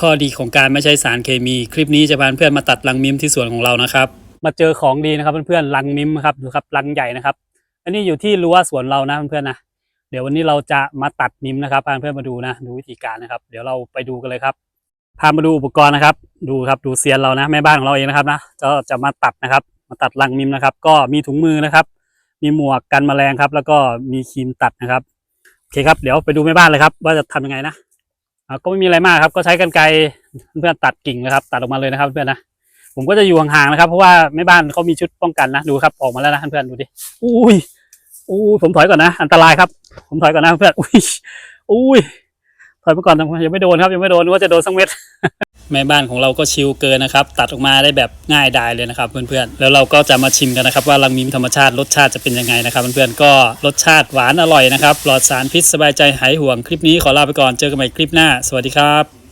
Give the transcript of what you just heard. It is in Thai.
ข้อดีของการไม่ใช้สารเคมี คลิปนี้จะพาเพื่อนมาตัดรังมิมที่สวนของเรานะครับ มาเจอของดีนะครับเพื่อนๆรังมิมครับดูครับรังใหญ่นะครับ อันนี้อยู่ที่รั้วสวนเรานะเพื่อนๆนะเดี๋ยววันนี้เราจะมาตัดมิมนะครับพาเพื่อนมาดูนะดูวิธีการนะครับ เดี๋ยวเราไปดูกันเลยครับพามาดูอุปกรณ์นะครับ ดูครับดูเซียนเรานะแม่บ้านของเราเองนะครับนะจะจะมาตัดนะครับ มาตัดรังมิมนะครับ ก็มีถุงมือนะครับ มีหมวกกันแมลงครับ แล้วก็มีครีมตัดนะครับโอเคครับเดี๋ยวไปดูแม่บ้านเลยครับ ว่าจะทำยังไงนะ ก็ไม่มีอะไรมากครับ ก็ใช้กรรไกรเพื่อนตัดกิ่งนะครับ ตัดออกมาเลยนะครับเพื่อนนะผมก็จะอยู่ห่างๆนะครับ เพราะว่าแม่บ้านเขามีชุดป้องกันนะดูครับออกมาแล้วนะเพื่อนดูดิอุ้ยอุ้ยผมถอยก่อนนะ อันตรายครับ ผมถอยก่อนนะเพื่อนอุ้ยอุ้ยถอยไปก่อนยังไม่โดนครับยังไม่โดนว่าจะโดนสักเม็ด แม่บ้านของเราก็ชิลเกินนะครับ ตัดออกมาได้แบบง่ายดายเลยนะครับ เพื่อนๆ แล้วเราก็จะมาชิมกันนะครับว่ารังมีมธรรมชาติรสชาติจะเป็นยังไงนะครับ เพื่อนๆ ก็รสชาติหวานอร่อยนะครับปลอดสารพิษสบายใจหายห่วงคลิปนี้ขอลาไปก่อนเจอกันใหม่คลิปหน้า สวัสดีครับ